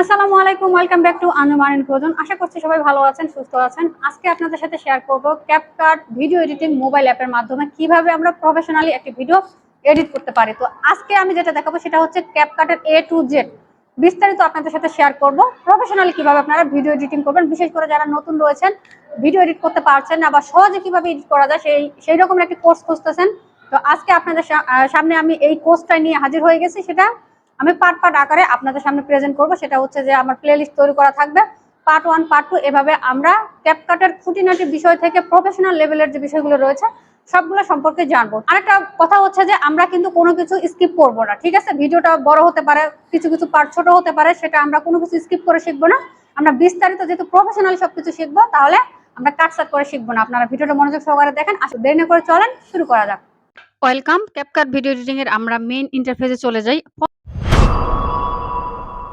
আসসালামু আলাইকুম welcome back to and প্রয়োজন আশা করছি সবাই ভালো আছেন, সুস্থ আছেন। আজকে আপনাদের সাথে শেয়ার করব ক্যাপকাট ভিডিও এডিটিং মোবাইল অ্যাপের মাধ্যমে কীভাবে আমরা প্রফেশনালি একটি ভিডিও এডিট করতে পারি। তো আজকে আমি যেটা দেখাবো সেটা হচ্ছে ক্যাপকাটের এ টু জেড বিস্তারিত আপনাদের সাথে শেয়ার করব প্রফেশনালি কীভাবে আপনারা ভিডিও এডিটিং করবেন। বিশেষ করে যারা নতুন রয়েছেন ভিডিও এডিট করতে পারছেন না বা সহজে কীভাবে এডিট করা যায়, সেই সেই রকম একটি কোর্স খুঁজতেছেন। তো আজকে আপনাদের সামনে আমি এই কোর্সটা নিয়ে হাজির হয়ে গেছি, সেটা আমি পার্ট পার্ট আকারে আপনাদের সামনে প্রেজেন্ট করব। সেটা হচ্ছে যে আমার প্লেলিস্ট তৈরি করা থাকবে। পার্ট ওয়ান পার্ট টু এভাবে আমরা ক্যাপকাটের খুঁটিনাটি বিষয় থেকে প্রফেশনাল লেভেলের যে বিষয়গুলো রয়েছে, সবগুলো সম্পর্কে জানব। আরেকটা কথা হচ্ছে যে আমরা কিন্তু কোনো কিছু স্কিপ করব না, ঠিক আছে? ভিডিওটা বড় হতে পারে, কিছু কিছু পার্ট ছোট হতে পারে, সেটা আমরা কোনো কিছু স্কিপ করে শিখব না। আমরা বিস্তারিত যেহেতু প্রফেশনালি সবকিছু শিখব, তাহলে আমরা কাটসাট করে শিখব না। আপনারা ভিডিওটা মনোযোগ সহকারে দেখেন। আসলে দেরি করে চলেন, শুরু করা যাক। ওয়েলকাম ক্যাপকাট ভিডিও এডিটিং এর আমরা মেইন ইন্টারফেসে চলে যাই।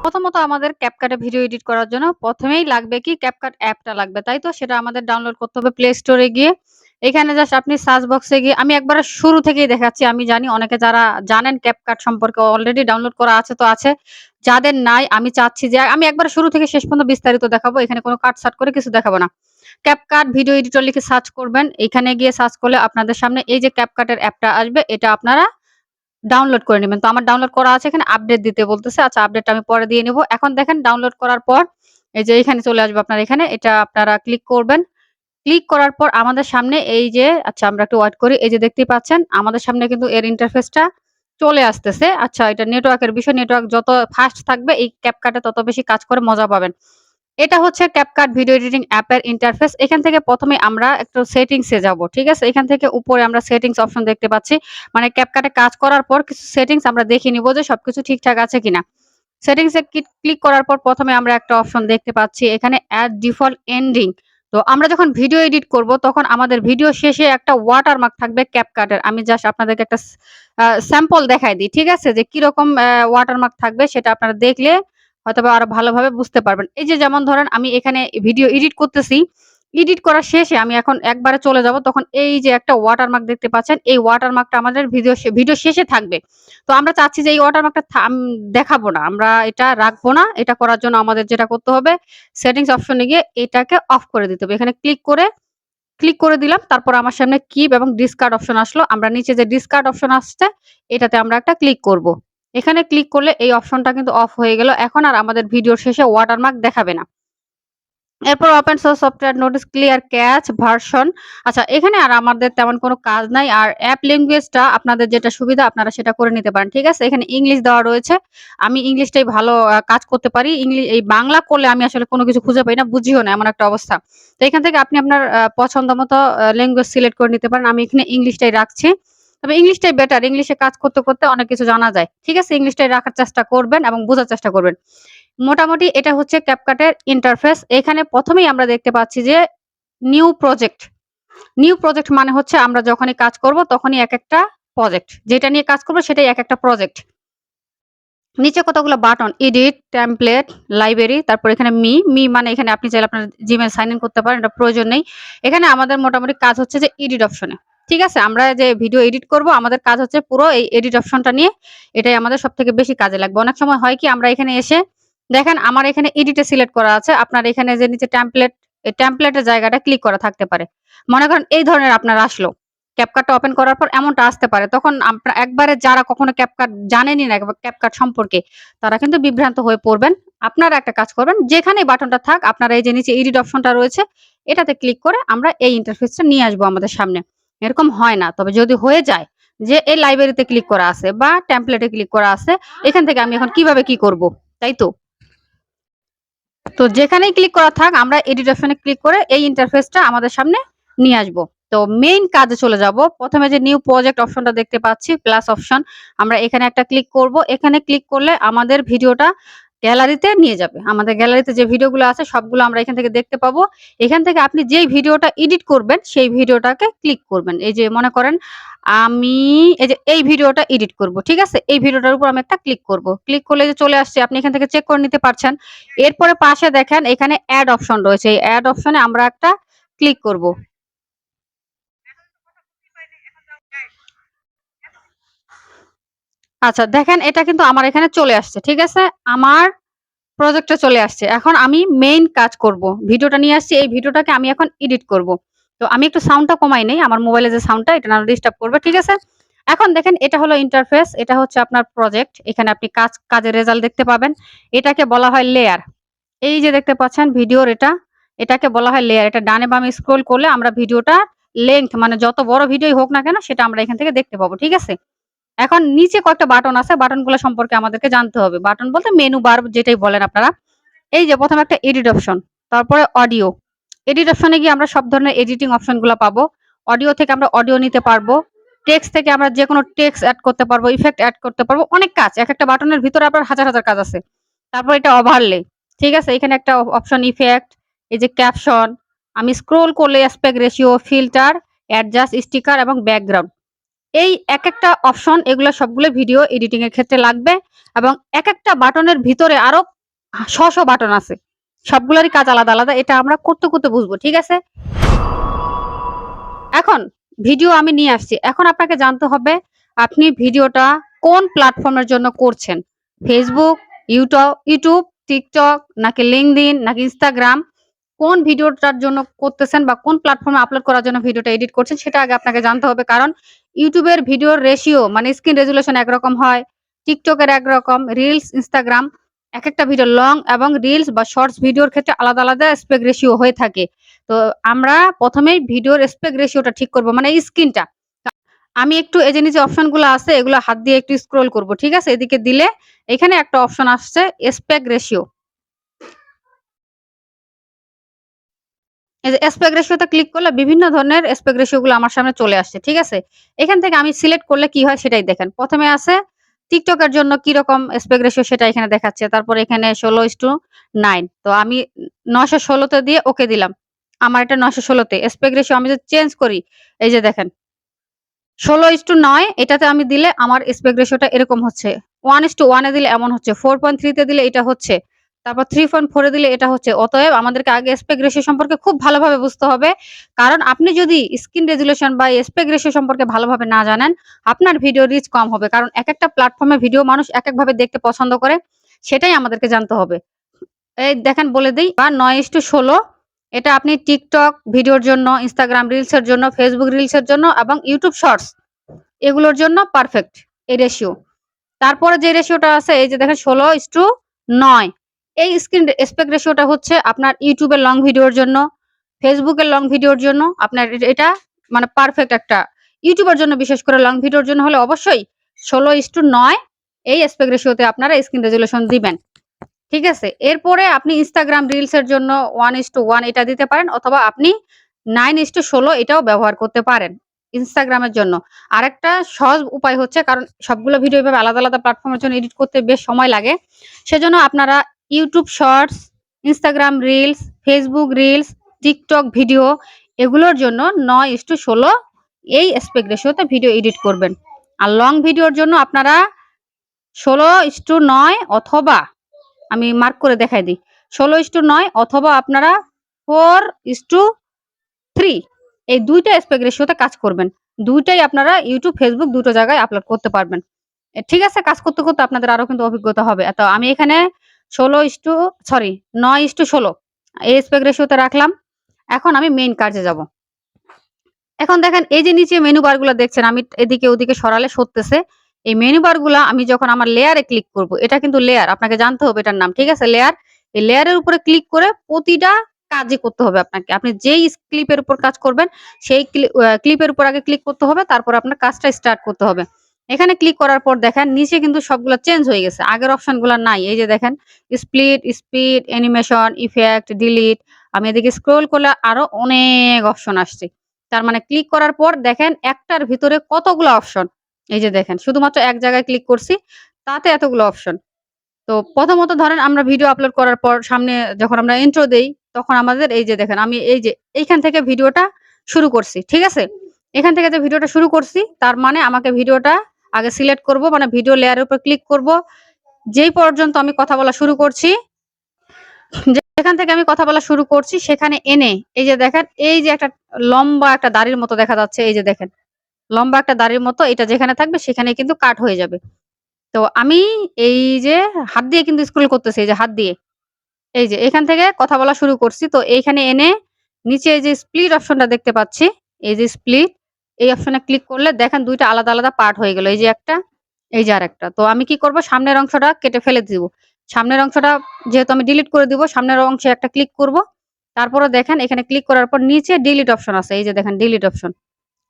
প্রথমত আমাদের ক্যাপকাটে ভিডিও এডিট করার জন্য প্রথমেই লাগবে কি ক্যাপকাট অ্যাপটা লাগবে, তাই তো? সেটা আমাদের ডাউনলোড করতে হবে প্লে স্টোরে গিয়ে। এখানে জাস্ট আপনি সার্চ বক্সে গিয়ে, আমি একবার শুরু থেকেই দেখাচ্ছি, আমি জানি অনেকে যারা জানেন ক্যাপকাট সম্পর্কে অলরেডি ডাউনলোড করা আছে তো আছে। যাদের নাই, আমি চাচ্ছি যে, আমি একবার শুরু থেকে শেষ পর্যন্ত বিস্তারিত দেখাবো, এখানে কোনো কাট সাট করে কিছু দেখাবো না। ক্যাপকাট ভিডিও এডিটর লিখে সার্চ করবেন, এখানে গিয়ে সার্চ করলে আপনাদের সামনে এই যে ক্যাপকাটের অ্যাপটা আসবে, এটা আপনারা ডাউনলোড করে নেবেন। তো আমার ডাউনলোড করা আছে এখানে আপডেট দিতে বলতেছে। আচ্ছা আপডেটটা আমি পরে দিয়ে নেব। এখন দেখেন ডাউনলোড করার পর এই যে এখানে চলে আসবে আপনার এখানে, এটা আপনারা ক্লিক করবেন। ক্লিক করার পর আমাদের সামনে এই যে আচ্ছা আমরা একটু ওয়েট করি। এই যে দেখতে পাচ্ছেন, আমাদের সামনে কিন্তু এর ইন্টারফেসটা চলে আসতেছে। আচ্ছা এটা নেটওয়ার্কের বিষয় নেটওয়ার্ক যত ফাস্ট থাকবে, এই ক্যাপকাটে তত বেশি কাজ করে মজা পাবেন। এটা হচ্ছে ক্যাপকাট ভিডিও এডিটিং অ্যাপের ইন্টারফেস এখান থেকে প্রথমে আমরা একটু সেটিংসে যাব, ঠিক আছে? এখান থেকে উপরে আমরা সেটিংস অপশন দেখতে পাচ্ছি। মানে ক্যাপকাটে কাজ করার পর কিছু সেটিংস আমরা দেখে নিব যে সবকিছু ঠিকঠাক আছে কিনা। সেটিংসে ক্লিক করার পর প্রথমে আমরা একটা অপশন দেখতে পাচ্ছি, এখানে অ্যাড ডিফল্ট এন্ডিং তো আমরা যখন ভিডিও এডিট করব, তখন আমাদের ভিডিও শেষে একটা ওয়াটারমার্ক থাকবে ক্যাপকাটের আমি জাস্ট আপনাদেরকে একটা স্যাম্পল দেখাই দিই, ঠিক আছে? যে কীরকম ওয়াটারমার্ক থাকবে সেটা আপনারা দেখলে হয়তোবা আরও ভালোভাবে বুঝতে পারবেন। এই যে যেমন ধরেন আমি এখানে ভিডিও এডিট করতেছি এডিট করার শেষে আমি এখন একবারে চলে যাব, তখন এই যে একটা ওয়াটারমার্ক দেখতে পাচ্ছেন, এই ওয়াটারমার্কটা আমাদের ভিডিও ভিডিও শেষে থাকবে। তো আমরা চাচ্ছি যে এই ওয়াটারমার্কটা দেখাবো না। আমরা এটা রাখব না, এটা করার জন্য আমাদের যেটা করতে হবে সেটিংস অপশনে গিয়ে এটাকে অফ করে দিতে হবে। এখানে ক্লিক করে ক্লিক করে দিলাম, তারপর আমার সামনে কিপ এবং ডিসকার্ড অপশন আসলো। আমরা নিচে যে ডিসকার্ড অপশন আসছে, এটাতে আমরা একটা ক্লিক করব। এখানে ক্লিক করলে এই অপশনটা কিন্তু অফ হয়ে গেল। এখন আর আমাদের ভিডিওর শেষে ওয়াটারমার্ক দেখাবে না। এরপর open source software notice clear cache version আচ্ছা এখানে আর আমাদের তেমন কোনো কাজ নাই। আর অ্যাপ ল্যাঙ্গুয়েজটা আপনাদের যেটা সুবিধা, আপনারা সেটা করে নিতে পারেন। ঠিক আছে? এখানে ইংলিশ দেওয়া রয়েছে। আমি ইংলিশটাই ভালো কাজ করতে পারি। ইংলিশ এই বাংলা করলে আমি আসলে কোনো কিছু খুঁজে পাই না, বুঝিও না, এমন একটা অবস্থা। তো এখান থেকে আপনি আপনার পছন্দ মতো ল্যাঙ্গুয়েজ সিলেক্ট করে নিতে পারেন। আমি এখানে ইংলিশটাই রাখছি। তবে ইংলিশটাই বেটার ইংলিশে কাজ করতে করতে অনেক কিছু জানা যায়। ঠিক আছে? ইংলিশটাই রাখার চেষ্টা করবেন এবং বোঝার চেষ্টা করবেন। মোটামুটি এটা হচ্ছে ক্যাপকাটের ইন্টারফেস এখানে প্রথমেই আমরা দেখতে পাচ্ছি যে নিউ প্রজেক্ট নিউ প্রজেক্ট মানে হচ্ছে আমরা যখনই কাজ করব তখনই এক একটা প্রজেক্ট যেটা নিয়ে কাজ করব সেটাই এক একটা প্রজেক্ট নিচে কতগুলো বাটন এডিট টেমপ্লেট লাইব্রেরি তারপর এখানে মি মি মানে এখানে আপনি চাইলে আপনার জিমেল সাইন ইন করতে পারেন, এটা প্রয়োজন নেই। এখানে আমাদের মোটামুটি কাজ হচ্ছে যে এডিট অপশনে ঠিক আছে, আমরা যে ভিডিও এডিট করব, আমাদের কাজ হচ্ছে পুরো এই এডিট অপশনটা নিয়ে, এটাই আমাদের সব থেকে বেশি কাজে লাগবে। অনেক সময় হয় কি, আমরা এখানে এসে দেখেন আমার এখানে এডিটে সিলেক্ট করা আছে, আপনার এখানে যে নিচে টেমপ্লেট এই টেমপ্লেটের জায়গাটা ক্লিক করা থাকতে পারে। মনে করেন এই ধরনের আপনার আসলো ক্যাপকাটটা ওপেন করার পর এমনটা আসতে পারে, তখন আপনার একবারে যারা কখনো ক্যাপকাট জানেনই না ক্যাপকাট সম্পর্কে, তারা কিন্তু বিভ্রান্ত হয়ে পড়বেন। আপনারা একটা কাজ করবেন যেখানে বাটনটা থাক, আপনারা এই যে নিচে এডিট অপশনটা রয়েছে, এটাতে ক্লিক করে আমরা এই ইন্টারফেসটা নিয়ে আসব আমাদের সামনে। এরকম হয় না। তবে যদি হয়ে যায় যে এই লাইব্রেরিতে ক্লিক করা আছে বা টেমপ্লেটে ক্লিক করা আছে, এখান থেকে আমি এখন কীভাবে কি করব? তাই তো? তো যেখানেই ক্লিক করা থাক, আমরা এডিট অপশনে ক্লিক করে এই ইন্টারফেসটা আমাদের সামনে নিয়ে আসব। তো মেইন কাজে চলে যাব। প্রথমে যে নিউ প্রজেক্ট অপশনটা দেখতে পাচ্ছি প্লাস অপশন আমরা এখানে একটা ক্লিক করব। এখানে ক্লিক করলে আমাদের ভিডিওটা গ্যালারিতে নিয়ে যাবে। আমাদের গ্যালারিতে যে ভিডিওগুলো আছে সবগুলো আমরা এখান থেকে দেখতে পাবো। এখান থেকে আপনি যেই ভিডিওটা এডিট করবেন সেই ভিডিওটাকে ক্লিক করবেন। এই যে মনে করেন আমি এই যে এই ভিডিওটা এডিট করব, ঠিক আছে? এই ভিডিওটার উপর আমি একটা ক্লিক করব। ক্লিক করলে যে চলে আসছে, আপনি এখান থেকে চেক করে নিতে পারছেন। এরপরে পাশে দেখেন এখানে অ্যাড অপশন রয়েছে। এই অ্যাড অপশনে আমরা একটা ক্লিক করব। আচ্ছা দেখেন এটা কিন্তু আমার এখানে চলে আসছে ঠিক আছে আমার প্রজেক্টে চলে আসছে। এখন আমি মেইন কাজ করব। ভিডিওটা নিয়ে আসছি। এই ভিডিওটাকে আমি এখন এডিট করব। তো আমি একটু সাউন্ডটা কমাই নেই। আমার মোবাইলে যে সাউন্ডটা এটা না ডিস্টার্ব করবে। ঠিক আছে? এখন দেখেন এটা হলো ইন্টারফেস। এটা হচ্ছে আপনার প্রজেক্ট। এখানে আপনি কাজ কাজের রেজাল্ট দেখতে পাবেন। এটাকে বলা হয় লেয়ার। এই যে দেখতে পাচ্ছেন ভিডিওর এটা, এটাকে বলা হয় লেয়ার। এটা ডানে বামে স্ক্রল করলে আমরা ভিডিওটা লেংথ মানে যত বড় ভিডিওই হোক না কেন সেটা আমরা এখান থেকে দেখতে পাবো। ঠিক আছে? এখন নিচে কয়েকটা বাটন আছে। বাটনগুলো সম্পর্কে আমাদেরকে জানতে হবে। বাটন বলতে মেনু বার যেটাই বলেন আপনারা। এই যে প্রথম একটা এডিট অপশন, তারপরে অডিও। এডিট অপশনে গিয়ে আমরা সব ধরনের এডিটিং অপশনগুলা পাবো। অডিও থেকে আমরা অডিও নিতে পারব। টেক্সট থেকে আমরা যেকোনো টেক্সট অ্যাড করতে পারব, ইফেক্ট অ্যাড করতে পারব। অনেক কাজ। এক একটা বাটনের ভিতরে আপনার হাজার, হাজার কাজ আছে। তারপর এটা ওভারলে। ঠিক আছে? এখানে একটা অপশন ইফেক্ট, এই যে ক্যাপশন। আমি স্ক্রল করলে aspect ratio, filter, adjust, sticker এবং ব্যাকগ্রাউন্ড। এই এক একটা অপশন এগুলো সবগুলো ভিডিও এডিটিং এর ক্ষেত্রে লাগবে এবং এক একটা বাটনের ভিতরে আরও শ, শ বাটন আছে। সবগুলোরই কাজ আলাদা, আলাদা। এটা আমরা করতে, করতে বুঝব। ঠিক আছে? এখন ভিডিও আমি নিয়ে আসছি। এখন আপনাকে জানতে হবে আপনি ভিডিওটা কোন প্ল্যাটফর্মের জন্য করছেন। ফেসবুক ইউটিউব, YouTube, TikTok নাকি LinkedIn নাকি ইনস্টাগ্রাম কোন ভিডিওটার জন্য করতেছেন বা কোন প্ল্যাটফর্মে আপলোড করার জন্য ভিডিওটা এডিট করছেন সেটা আগে আপনাকে জানতে হবে। কারণ এর ভিডিওর রেশিও মানে স্ক্রিন রেজোলিউশন একরকম হয়। টিকটকের একরকম, রিলস, ইনস্টাগ্রাম এক একটা ভিডিও লং এবং রিলস বা শর্টস ভিডিওর ক্ষেত্রে আলাদা, আলাদা স্পেক রেশিও হয়ে থাকে। তো আমরা ১ম এই ভিডিওর স্পেক রেশিওটা ঠিক করব মানে স্ক্রিনটা। আমি একটু এই যে নিচে অপশনগুলো আছে এগুলো হাত দিয়ে একটু স্ক্রল করব। ঠিক আছে? এদিকে দিলে এখানে একটা অপশন আসছে অ্যাসপেক্ট রেশিও। এই যে অ্যাসপেক্ট রেশিওতে ক্লিক করলে বিভিন্ন ধরনের অ্যাসপেক্ট রেশিও গুলো আমার সামনে চলে আসছে। ঠিক আছে? এখান থেকে আমি সিলেক্ট করলে কি হয় সেটাই দেখেন। ১ম এ আছে এর জন্য কীরকম অ্যাসপেক্ট রেশিও সেটা এখানে দেখাচ্ছে। তারপর এখানে ১৬:৯ তো আমি ৯১৬ তে দিয়ে ওকে দিলাম। আমার এটা ৯১৬ তে। অ্যাসপেক্ট রেশিও আমি যদি চেঞ্জ করি, এই যে দেখেন ১৬:৯ এটাতে আমি দিলে আমার অ্যাসপেক্ট রেশিওটা এরকম হচ্ছে। 1:1 এ দিলে এমন হচ্ছে। 4.3 তে দিলে এটা হচ্ছে। তারপর 3.4 এ দিলে এটা হচ্ছে। অতএব আমাদেরকে আগে অ্যাসপেক্ট রেশিও সম্পর্কে খুব ভালোভাবে বুঝতে হবে। কারণ আপনি যদি স্ক্রিন রেজোলিউশন বা অ্যাসপেক্ট রেশিও সম্পর্কে ভালোভাবে না জানেন, আপনার ভিডিও রিচ কম হবে। কারণ এক একটা প্ল্যাটফর্মে ভিডিও মানুষ এক একভাবে দেখতে পছন্দ করে। সেটাই আমাদেরকে জানতে হবে। এই দেখেন বলে দিই বা ৯:১৬ এটা আপনি টিকটক ভিডিওর জন্য, Instagram রিলস এর জন্য, ফেসবুক রিলস এর জন্য এবং ইউটিউব শর্টস এগুলোর জন্য পারফেক্ট এই রেশিও। তারপরে যে রেশিওটা আছে এই যে দেখেন ১৬:৯ এই স্ক্রিন অ্যাসপেক্ট রেশিওটা হচ্ছে আপনার ইউটিউবের লং ভিডিওর জন্য, এর লং ভিডিওর জন্য আপনার এটা মানে পারফেক্ট একটা এর জন্য বিশেষ করে লং ভিডিওর জন্য হলে অবশ্যই ১৬:৯ এই অ্যাসপেক্ট রেশিওতে আপনারা স্ক্রিন রেজোলিউশন দিবেন। ঠিক আছে? এরপরে আপনি Instagram রিলস এর জন্য 1:1 এটা দিতে পারেন অথবা আপনি 9:16 এটাও ব্যবহার করতে পারেন ইনস্টাগ্রামের জন্য। আরেকটা সহজ উপায় হচ্ছে কারণ সবগুলো ভিডিও এভাবে আলাদা, আলাদা প্ল্যাটফর্মের জন্য এডিট করতে বেশ সময় লাগে। সেজন্য আপনারা YouTube shorts, Instagram reels, Facebook reels, TikTok video এগুলোর জন্য ৯:১৬ এই অ্যাসপেক্ট রেশিওতে ভিডিও এডিট করবেন। আর লং ভিডিওর জন্য আপনারা ১৬:৯ অথবা আমি মার্ক করে দেখাই দিই। ১৬:৯ অথবা আপনারা 4:3 এই ২ টা অ্যাসপেক্ট রেশিওতে কাজ করবেন। দুইটাই আপনারা ইউটিউব ফেসবুক দুটো জায়গায় আপলোড করতে পারবেন। ঠিক আছে? কাজ করতে, করতে আপনাদের আরও কিন্তু অভিজ্ঞতা হবে। তো আমি এখানে ১৬ সরি ৯:১৬ এই অ্যাসপেক্ট রেশিওতে রাখলাম। এখন আমি মেইন কাজে যাব। এখন দেখেন এই যে নিচে মেনু বারগুলা দেখছেন আমি এদিকে ওদিকে সরালে সরতেছে। এই মেনু বারগুলা আমি যখন আমার লেয়ারে ক্লিক করব, এটা কিন্তু লেয়ার আপনাকে জানতে হবে এটার নাম। ঠিক আছে? লেয়ার। এই লেয়ারের উপরে ক্লিক করে প্রতিটা কাজই করতে হবে আপনাকে। আপনি যেই ক্লিপের উপর কাজ করবেন সেই ক্লিপের উপর আগে ক্লিক করতে হবে। তারপর আপনার কাজটা স্টার্ট করতে হবে। এখানে ক্লিক করার পর দেখেন নিচে কিন্তু সবগুলো চেঞ্জ হয়ে গেছে। আগের অপশনগুলা নাই। এই যে দেখেন split, speed, animation, effect, delete আমি এদিকে স্ক্রোল করলে আরও অনেক অপশন আসছে। তার মানে ক্লিক করার পর দেখেন একটার ভিতরে কতগুলো অপশন। এই যে দেখেন শুধুমাত্র এক জায়গায় ক্লিক করছি তাতে এতগুলো অপশন। তো প্রথমত ধরেন আমরা ভিডিও আপলোড করার পর সামনে যখন আমরা ইন্ট্রো দেই তখন আমাদের এই যে দেখেন আমি এই যে এইখান থেকে ভিডিওটা শুরু করছি। ঠিক আছে? এখান থেকে যে ভিডিওটা শুরু করছি তার মানে আমাকে ভিডিওটা আগে সিলেক্ট করব মানে ভিডিও লেয়ারের উপর ক্লিক করব। যেই পর্যন্ত আমি কথা বলা শুরু করছি, যেখান থেকে আমি কথা বলা শুরু করছি, সেখানে এনে, এই যে দেখেন, এই যে একটা লম্বা একটা দাড়ির মতো দেখা যাচ্ছে, এই যে দেখেন। লম্বা একটা দাড়ির মতো, এটা যেখানে থাকবে, সেখানে কিন্তু কাট হয়ে যাবে। তো আমি এই যে হাত দিয়ে কিন্তু স্ক্রল করতেছি, এই যে হাত দিয়ে। এই যে এখান থেকে কথা বলা শুরু করছি। তো এইখানে এনে নিচে এই যে স্প্লিট অপশনটা দেখতে পাচ্ছি। এই যে স্প্লিট এই অপশনে ক্লিক করলে দেখেন দুইটা আলাদা, আলাদা পার্ট হয়ে গেল। এই যে একটা, এই যে আর একটা তো আমি কি করব সামনের অংশটা কেটে ফেলে দিব। সামনের অংশটা যেহেতু আমি ডিলিট করে দিব, সামনের অংশে একটা ক্লিক করব। তারপরে দেখেন এখানে ক্লিক করার পর নিচে ডিলিট অপশন আছে। এই যে দেখেন ডিলিট অপশন।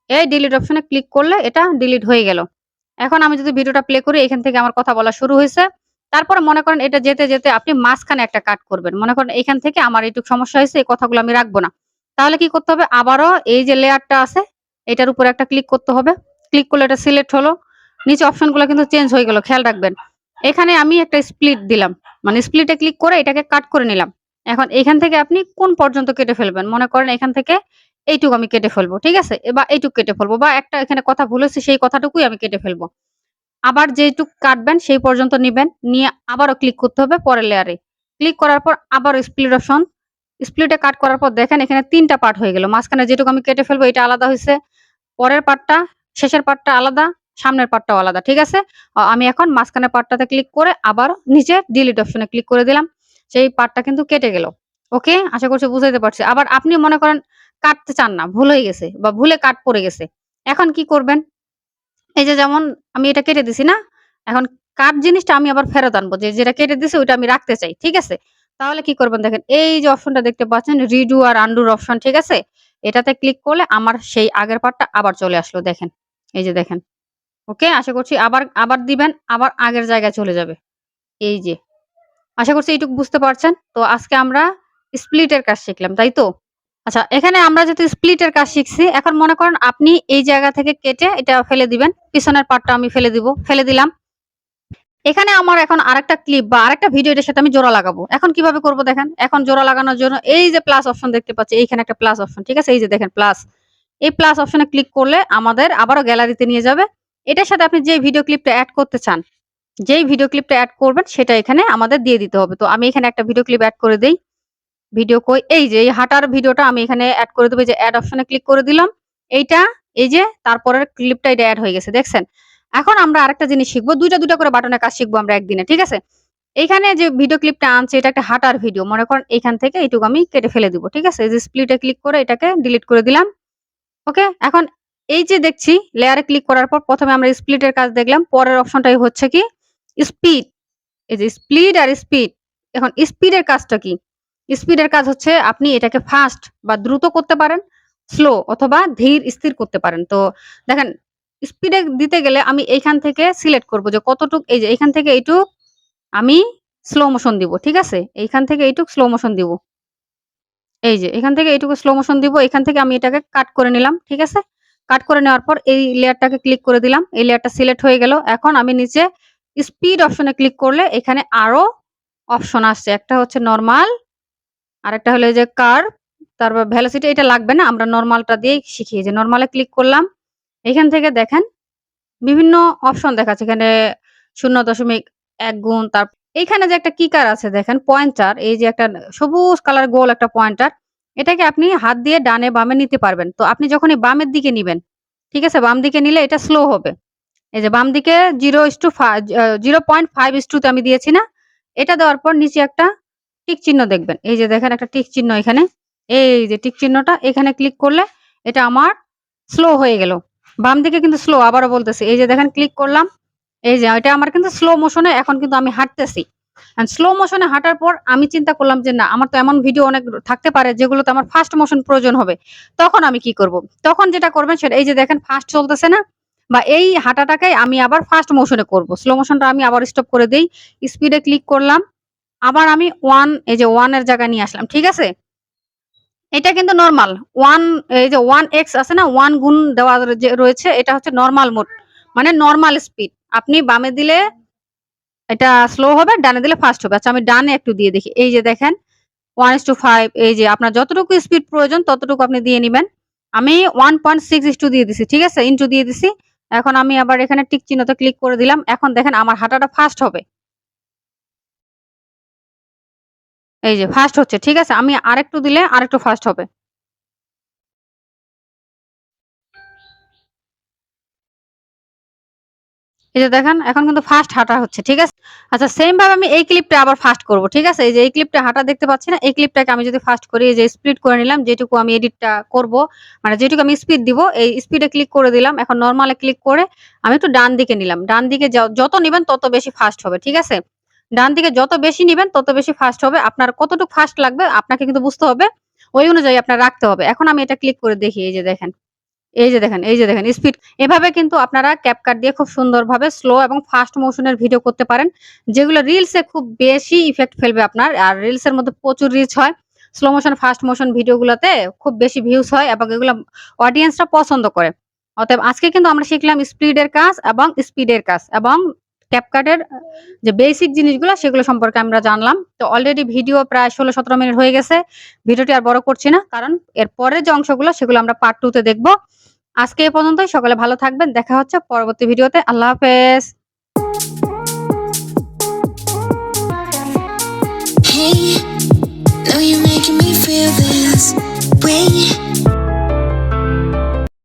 এই ডিলিট অপশনে ক্লিক করলে এটা ডিলিট হয়ে গেল। এখন আমি যদি ভিডিওটা প্লে করি এখান থেকে আমার কথা বলা শুরু হয়েছে তারপরে মনে করেন এটা যেতে, যেতে আপনি মাঝখানে একটা কাট করবেন। মনে করেন এখান থেকে আমার এইটুক সমস্যা হয়েছে এই কথাগুলো আমি রাখব না। তাহলে কি করতে হবে? আবারও এই যে লেয়ারটা আছে এটার উপরে একটা ক্লিক করতে হবে। ক্লিক করলে এটা সিলেক্ট হলো। নিচে অপশনগুলো কিন্তু চেঞ্জ হয়ে গেল, খেয়াল রাখবেন। এখানে আমি একটা স্প্লিট দিলাম। মানে স্প্লিটে ক্লিক করে এটাকে কাট করে নিলাম। এখন এখান থেকে আপনি কোন পর্যন্ত কেটে ফেলবেন? মনে করেন এখান থেকে এইটুক আমি কেটে ফেলব। ঠিক আছে? বা এইটুক কেটে ফেলব, বা একটা এখানে কথা ভুল হয়েছে, সেই কথাটুকুই আমি কেটে ফেলব। আবার যেইটুক কাটবেন, সেই পর্যন্ত নিবেন। নিয়ে আবারও ক্লিক করতে হবে পরের লেয়ারে। ক্লিক করার পর আবারও স্প্লিট অপশন। স্প্লিটে কাট করার পর দেখেন এখানে তিনটা পার্ট হয়ে গেল। মাঝখানে যেটুকু আমি কেটে ফেলব, এটা আলাদা হইছে। পরের পার্টটা, শেষের পার্টটা আলাদা, সামনের পার্টটাও আলাদা। ঠিক আছে? আমি এখন মাঝখানের পার্টটাতে ক্লিক করে আবার নিচে ডিলিট অপশনে ক্লিক করে দিলাম। সেই পার্টটা কিন্তু কেটে গেল। ওকে? আশা করছি বুঝাইতে পারছি। আবার আপনি মনে করেন কাটতে চান না, ভুল হয়ে গেছে বা ভুলে কাট পড়ে গেছে। এখন কি করবেন? এই যে যেমন আমি এটা কেটে দিছি না? এখন কাট জিনিসটা আমি আবার ফেরত আনব। যে যেটা কেটে দিছি ওইটা আমি রাখতে চাই। ঠিক আছে? তাহলে কি করবেন দেখেন এই যে অপশনটা দেখতে পাচ্ছেন রিডু আর আন্ডুর অপশন ঠিক আছে? এটাতে ক্লিক করলে আমার সেই আগের পার্টটা আবার চলে আসলো দেখেন। এই যে দেখেন। ওকে? আশা করছি আবার, আবার দিবেন আবার আগের জায়গায় চলে যাবে। এই যে। আশা করছি এইটুকু বুঝতে পারছেন। তো আজকে আমরা স্প্লিট এর কাজ শিখলাম, তাই তো? আচ্ছা এখানে আমরা যেহেতু স্প্লিট এর কাজ শিখছি, এখন মনে করেন আপনি এই জায়গা থেকে কেটে এটা ফেলে দিবেন। পিছনের পার্টটা আমি ফেলে দিব। ফেলে দিলাম। এখানে আমার এখন আরেকটা ক্লিপ বা আরেকটা ভিডিও এটার সাথে আমি জোড়া লাগাবো। এখন কীভাবে করব দেখেন? এখন জোড়া লাগানোর জন্য এই যে প্লাস অপশন দেখতে পাচ্ছি এইখানে একটা প্লাস অপশন। ঠিক আছে? এই যে দেখেন প্লাস। এই প্লাস অপশনে ক্লিক করলে আমাদের আবারও গ্যালারিতে নিয়ে যাবে। এটার সাথে আপনি যে ভিডিও ক্লিপটা এড করতে চান, যেই ভিডিও ক্লিপটা এড করবেন সেটা এখানে আমাদের দিয়ে দিতে হবে। তো আমি এখানে একটা ভিডিও ক্লিপ অ্যাড করে দেই। ভিডিও কই এই যে এই হাঁটার ভিডিওটা আমি এখানে এড করে দেবো যে এড অপশনে ক্লিক করে দিলাম। এইটা এই যে তারপরের ক্লিপটা এটা অ্যাড হয়ে গেছে। দেখছেন? এখন আমরা আরেকটা জিনিস শিখব। ২ টা ২ টা করে বাটনের কাজ শিখব আমরা একদিনে। ঠিক আছে? এইখানে যে ভিডিও ক্লিপটা আনছে এটা একটা হাঁটার ভিডিও। মনে করেন এইখান থেকে এইটুকু আমি কেটে ফেলে দিব। ঠিক আছে? যে স্প্লিটে ক্লিক করে এটাকে ডিলিট করে দিলাম। ওকে? এখন এই যে দেখছি লেয়ারে ক্লিক করার পর প্রথমে আমরা স্প্লিট এর কাজ দেখলাম। পরের অপশনটাই হচ্ছে কি স্পিড। এই যে স্প্লিট আর স্পিড। এখন স্পিড এর কাজটা কি? স্পিড এর কাজ হচ্ছে আপনি এটাকে ফাস্ট বা দ্রুত করতে পারেন, স্লো অথবা ধীর স্থির করতে পারেন। তো দেখেন স্পিডে দিতে গেলে আমি এইখান থেকে সিলেক্ট করব যে কতটুক এই যে এইখান থেকে এইটুক আমি স্লো মোশন দিব। ঠিক আছে? এইখান থেকে এইটুক স্লো মোশন দিব। এই যে এখান থেকে এইটুকু স্লো মোশন দিব। এখান থেকে আমি এটাকে কাট করে নিলাম। ঠিক আছে? কাট করে নেওয়ার পর এই লেয়ারটাকে ক্লিক করে দিলাম। এই লেয়ারটা সিলেক্ট হয়ে গেল। এখন আমি নিচে স্পিড অপশনে ক্লিক করলে এখানে আরও অপশন আসছে। একটা হচ্ছে নরমাল, আরেকটা হলো যে কার তারপর ভেলোসিটি এটা লাগবে না। আমরা নরমালটা দিয়েই শিখি। এই যে নরমালে ক্লিক করলাম। এখান থেকে দেখেন বিভিন্ন অপশন দেখাচ্ছে। এখানে ০.১ গুণ তার এইখানে যে একটা কিকার আছে দেখেন পয়েন্টার এই যে একটা সবুজ কালার গোল একটা পয়েন্টার। এটাকে আপনি হাত দিয়ে ডানে বামে নিতে পারবেন। তো আপনি যখনই বামের দিকে নিবেন, ঠিক আছে? বাম দিকে নিলে এটা স্লো হবে। এই যে বাম দিকে 0:5 আ 0.5:2 তে আমি দিয়েছি না? এটা দেওয়ার পর নিচে একটা টিক চিহ্ন দেখবেন। এই যে দেখেন একটা টিক চিহ্ন এখানে। এই যে টিক চিহ্নটা এখানে ক্লিক করলে এটা আমার স্লো হয়ে গেল। বাম দিকে কিন্তু স্লো আবারও বলতেছি। এই যে দেখেন ক্লিক করলাম। এই যে, এটা আমার কিন্তু স্লো মোশনে এখন কিন্তু আমি হাঁটতেছি। স্লো মোশনে হাঁটার পর আমি চিন্তা করলাম যে, না, আমার তো এমন ভিডিও অনেক থাকতে পারে যেগুলোতে আমার ফাস্ট মোশন প্রয়োজন হবে। তখন আমি কি করব? তখন যেটা করবেন সেটা, এই যে দেখেন ফাস্ট চলতেছে না? বা এই হাঁটাটাকে আমি আবার ফাস্ট মোশনে করব। স্লো মোশনটা আমি আবার স্টপ করে দিই স্পিডে ক্লিক করলাম। আবার আমি ওয়ান এই যে 1 এর জায়গায় নিয়ে আসলাম। ঠিক আছে? এটা কিন্তু নর্মাল ওয়ান এই যে ওয়ান এক্স আছে না? ওয়ান গুণ দেওয়া রয়েছে এটা হচ্ছে নর্মাল মোড। মানে নর্মাল স্পিড। আপনি বামে দিলে এটা স্লো হবে, ডানে দিলে ফাস্ট হবে। আচ্ছা আমি ডানে একটু দিয়ে দেখি। এই যে দেখেন 1:5 এই যে আপনার যতটুকু স্পিড প্রয়োজন ততটুকু আপনি দিয়ে নেবেন আমি 1.6:2 দিয়ে দিছি। ঠিক আছে? ইন্টু দিয়ে দিছি। এখন আমি আবার এখানে টিক চিহ্নতে ক্লিক করে দিলাম। এখন দেখেন আমার হাঁটাটা ফাস্ট হবে। এই যে ফাস্ট হচ্ছে। ঠিক আছে? আমি আরেকটু দিলে আরেকটু ফাস্ট হবে। এই যে দেখেন, এখন কিন্তু ফাস্ট হাঁটা হচ্ছে, ঠিক আছে আচ্ছা সেম ভাবে আমি এই ক্লিপটা আবার ফাস্ট করব, ঠিক আছে এই যে এই ক্লিপটা হাঁটা দেখতে পাচ্ছি না, এই ক্লিপটাকে আমি যদি ফাস্ট করি, এই যে স্পিড করে নিলাম, যেটুকু আমি এডিটটা করব মানে যেটুকু আমি স্পিড দিব, এই স্পিডে ক্লিক করে দিলাম, এখন নর্মালে ক্লিক করে আমি একটু ডান দিকে নিলাম ডান দিকে যত নিবেন তত বেশি ফাস্ট হবে, ঠিক আছে ডান দিকে যত বেশি নিবেন, তত বেশি ফাস্ট হবে। আপনার কতটুকু ফাস্ট লাগবে, আপনাকে কিন্তু বুঝতে হবে। ওই অনুযায়ী আপনার রাখতে হবে। এখন আমি এটা ক্লিক করে দেখি, এই যে দেখেন, এই যে দেখেন, এই যে দেখেন স্পিড এভাবে কিন্তু আপনারা ক্যাপকাট দিয়ে খুব সুন্দরভাবে স্লো এবং ফাস্ট মোশনের ভিডিও করতে পারেন। যেগুলো রিলসে খুব বেশি ইফেক্ট ফেলবে আপনার, আর রিলসের মধ্যে প্রচুর রিচ হয়। স্লো মোশন ফাস্ট মোশন ভিডিওগুলোতে খুব বেশি ভিউজ হয় এবং এগুলো অডিয়েন্সরা পছন্দ করে। অতএব আজকে কিন্তু আমরা শিখলাম স্পিডের কাজ এবং স্পিডের কাজ এবং ক্যাপকাটের যে বেসিক জিনিসগুলো সেগুলো সম্পর্কে আমরা জানলাম। তো অলরেডি ভিডিও প্রায় ষোলো সতেরো মিনিট হয়ে গেছে। ভিডিওটি আর বড় করছি না কারণ এর পরের যে অংশগুলো সেগুলো আমরা পার্ট টুতে দেখব। আজকে এ পর্যন্তই সকালে ভালো থাকবেন দেখা হচ্ছে পরবর্তী ভিডিওতে আল্লাহ হাফেজ। Hey, now you're making me feel this way.